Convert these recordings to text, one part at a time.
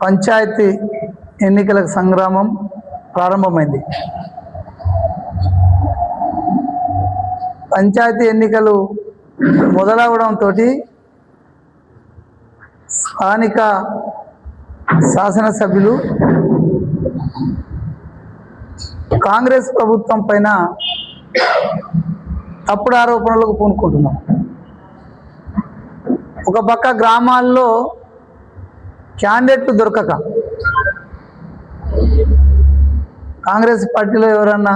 పంచాయతీ ఎన్నికల సంగ్రామం ప్రారంభమైంది. పంచాయతీ ఎన్నికలు మొదలవడంతో స్థానిక శాసనసభ్యులు కాంగ్రెస్ ప్రభుత్వం పైన తప్పుడు ఆరోపణలకు పూనుకుంటున్నాం ఒక పక్క గ్రామాల్లో క్యాండిడేట్లు దొరకక. కాంగ్రెస్ పార్టీలో ఎవరన్నా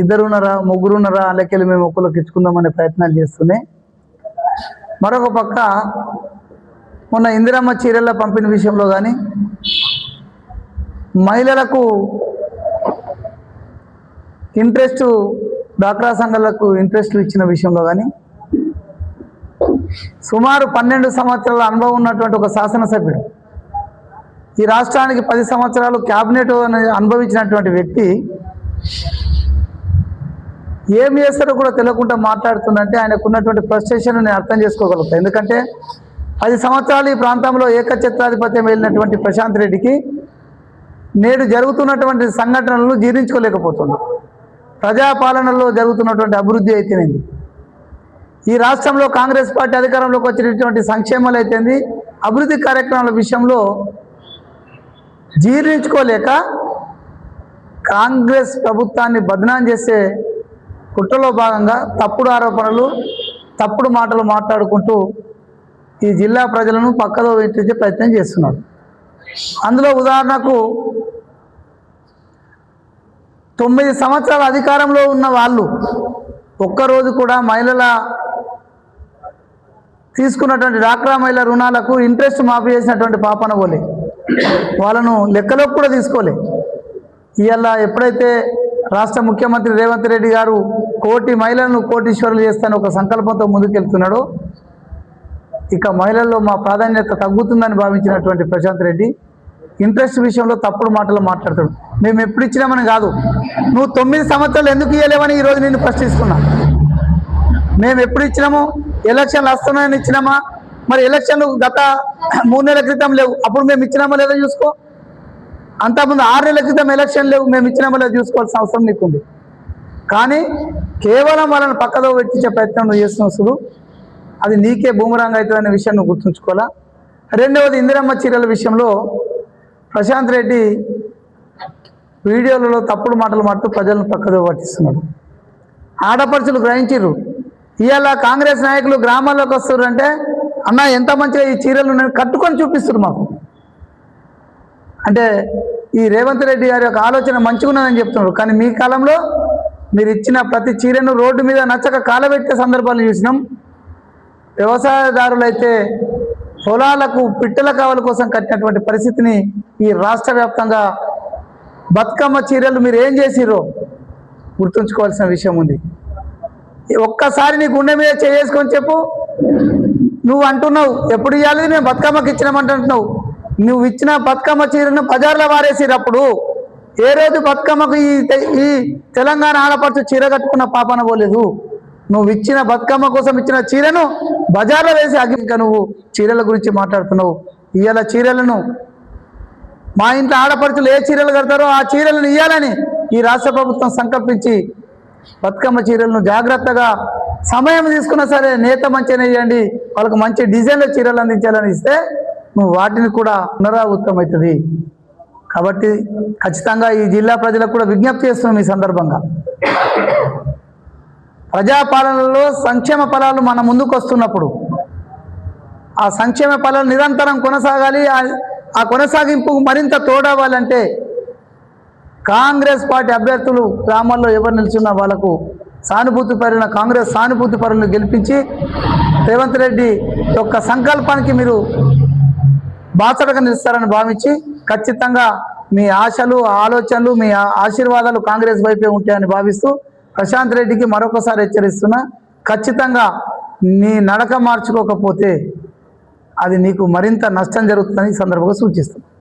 ఇద్దరున్నారా ముగ్గురున్నారా అందుకెళ్ళి మేము ఒక్కరికి ఇచ్చుకుందామనే ప్రయత్నాలు చేస్తున్నాయి మరొక పక్క మొన్న ఇందిరమ్మ చీరల పంపిణీ విషయంలో కానీ మహిళలకు ఇంట్రెస్ట్ డాక్రా సంఘాలకు ఇంట్రెస్ట్లు ఇచ్చిన విషయంలో కానీ సుమారు పన్నెండు సంవత్సరాల అనుభవం ఉన్నటువంటి ఒక శాసనసభ్యుడు ఈ రాష్ట్రానికి పది సంవత్సరాలు క్యాబినెట్ అని అనుభవించినటువంటి వ్యక్తి ఏం చేస్తారో కూడా తెలియకుండా మాట్లాడుతుందంటే ఆయనకున్నటువంటి ప్రస్టేషన్ ఫ్రస్ట్రేషన్ నేను అర్థం చేసుకోగలుగుతాను ఎందుకంటే పది సంవత్సరాలు ఈ ప్రాంతంలో ఏకఛత్రాధిపత్యం వెళ్ళినటువంటి ప్రశాంత్ రెడ్డికి నేడు జరుగుతున్నటువంటి సంఘటనలను జీర్ణించుకోలేకపోతున్నాడు. ప్రజాపాలనలో జరుగుతున్నటువంటి అభివృద్ధి అయితేనేది. ఈ రాష్ట్రంలో కాంగ్రెస్ పార్టీ అధికారంలోకి వచ్చినటువంటి సంక్షేమాలు అయితేంది అభివృద్ధి కార్యక్రమాల విషయంలో జీర్ణించుకోలేక కాంగ్రెస్ ప్రభుత్వాన్ని బదనాం చేసే కుట్రలో భాగంగా తప్పుడు ఆరోపణలు తప్పుడు మాటలు మాట్లాడుకుంటూ ఈ జిల్లా ప్రజలను పక్కలో పెట్టించే ప్రయత్నం చేస్తున్నాడు అందులో ఉదాహరణకు తొమ్మిది సంవత్సరాల అధికారంలో ఉన్న వాళ్ళు ఒక్కరోజు కూడా మహిళల తీసుకున్నటువంటి డాక్రా మహిళల రుణాలకు ఇంట్రెస్ట్ మాఫీ చేసినటువంటి పాపన పోలే వాళ్ళను లెక్కలోకి కూడా తీసుకోలే. ఇవాళ ఎప్పుడైతే రాష్ట్ర ముఖ్యమంత్రి రేవంత్ రెడ్డి గారు కోటి మహిళలను కోటీశ్వరులు చేస్తాను ఒక సంకల్పంతో ముందుకెళ్తున్నాడో ఇక మహిళల్లో మా ప్రాధాన్యత తగ్గుతుందని భావించినటువంటి ప్రశాంత్ రెడ్డి ఇంట్రెస్ట్ విషయంలో తప్పుడు మాటలు మాట్లాడతాడు. మేము ఎప్పుడు ఇచ్చినామని కాదు. నువ్వు తొమ్మిది సంవత్సరాలు ఎందుకు ఇవ్వలేవని ఈరోజు నేను ప్రశ్నిస్తున్నా. మేము ఎప్పుడు ఇచ్చినాము ఎలక్షన్లు వస్తున్నాయని ఇచ్చినామా మరి ఎలక్షన్లు గత మూడు నెలల క్రితం లేవు. అప్పుడు మేము ఇచ్చినామా లేదో చూసుకో? అంతకుముందు ఆరు నెలల క్రితం ఎలక్షన్ లేవు మేము ఇచ్చినామా లేదో చూసుకోవాల్సిన అవసరం నీకుంది. కానీ కేవలం వాళ్ళని పక్కదో పెట్టించే ప్రయత్నం నువ్వు చేస్తున్నావు అది నీకే బూమరాంగ్ అవుతుందనే విషయం నువ్వు గుర్తుంచుకోవాలా? రెండవది ఇందిరమ్మ చీరల విషయంలో ప్రశాంత్ రెడ్డి వీడియోలలో తప్పుడు మాటలు మాడుతూ ప్రజలను పక్కదో పట్టిస్తున్నాడు. ఆడపడుచులు గ్రహించిర్రు. ఇవాళ కాంగ్రెస్ నాయకులు గ్రామాల్లోకి వస్తారు అంటే అన్న ఎంత మంచిగా ఈ చీరలు ఉన్నాయని కట్టుకొని చూపిస్తారు మాకు. అంటే ఈ రేవంత్ రెడ్డి గారి యొక్క ఆలోచన మంచిగున్నదని చెప్తున్నారు. కానీ మీ కాలంలో మీరు ఇచ్చిన ప్రతి చీరను రోడ్డు మీద నచ్చక కాలబెట్టే సందర్భాలు చూసినాం. వ్యవసాయదారులైతే పొలాలకు పిట్టల కావల కోసం కట్టినటువంటి పరిస్థితిని ఈ రాష్ట్ర వ్యాప్తంగా బతుకమ్మ చీరలు మీరు ఏం చేసిరో గుర్తుంచుకోవాల్సిన విషయం ఉంది. ఈ ఒక్కసారి నీ గుండె మీద చేసుకొని చెప్పు. నువ్వు అంటున్నావు ఎప్పుడు ఇవ్వాలి మేము బతుకమ్మకి ఇచ్చినామంటున్నావు నువ్వు ఇచ్చిన బతుకమ్మ చీరను బజార్లో వారేసినప్పుడు ఏ రోజు బతుకమ్మకు ఈ ఈ తెలంగాణ ఆడపడుచు చీర కట్టుకున్న పాపన పోలేదు. నువ్వు ఇచ్చిన బతుకమ్మ కోసం ఇచ్చిన చీరను బజార్లో వేసి అగ్గి నువ్వు చీరల గురించి మాట్లాడుతున్నావు. ఇవాళ చీరలను మా ఇంట్లో ఆడపడుచులు ఏ చీరలు కడతారో ఆ చీరలను ఇవ్వాలని ఈ రాష్ట్ర ప్రభుత్వం సంకల్పించి బతుకమ్మ చీరలను జాగ్రత్తగా సమయం తీసుకున్నా సరే నేత మంచిగా ఇవ్వండి వాళ్ళకు మంచి డిజైన్ల చీరలు అందించాలని ఇస్తే నువ్వు వాటిని కూడా పునరావృతం అవుతుంది కాబట్టి ఖచ్చితంగా ఈ జిల్లా ప్రజలకు కూడా విజ్ఞప్తి చేస్తున్నాం ఈ సందర్భంగా. ప్రజాపాలనలో సంక్షేమ ఫలాలు మన ముందుకు వస్తున్నప్పుడు ఆ సంక్షేమ ఫలాలు నిరంతరం కొనసాగాలి. ఆ- ఆ కొనసాగింపు మరింత తోడవ్వాలంటే కాంగ్రెస్ పార్టీ అభ్యర్థులు గ్రామాల్లో ఎవరు నిల్చున్నా వాళ్ళకు సానుభూతి పరిన కాంగ్రెస్ సానుభూతి పరులను గెలిపించి రేవంత్ రెడ్డి యొక్క సంకల్పానికి మీరు బాసటగా నిలుస్తారని భావించి ఖచ్చితంగా మీ ఆశలు ఆలోచనలు మీ ఆశీర్వాదాలు కాంగ్రెస్ వైపే ఉంటాయని భావిస్తూ ప్రశాంత్ రెడ్డికి మరొకసారి హెచ్చరిస్తున్నా ఖచ్చితంగా నీ నడక మార్చుకోకపోతే అది నీకు మరింత నష్టం జరుగుతుందని ఈ సందర్భంగా సూచిస్తుంది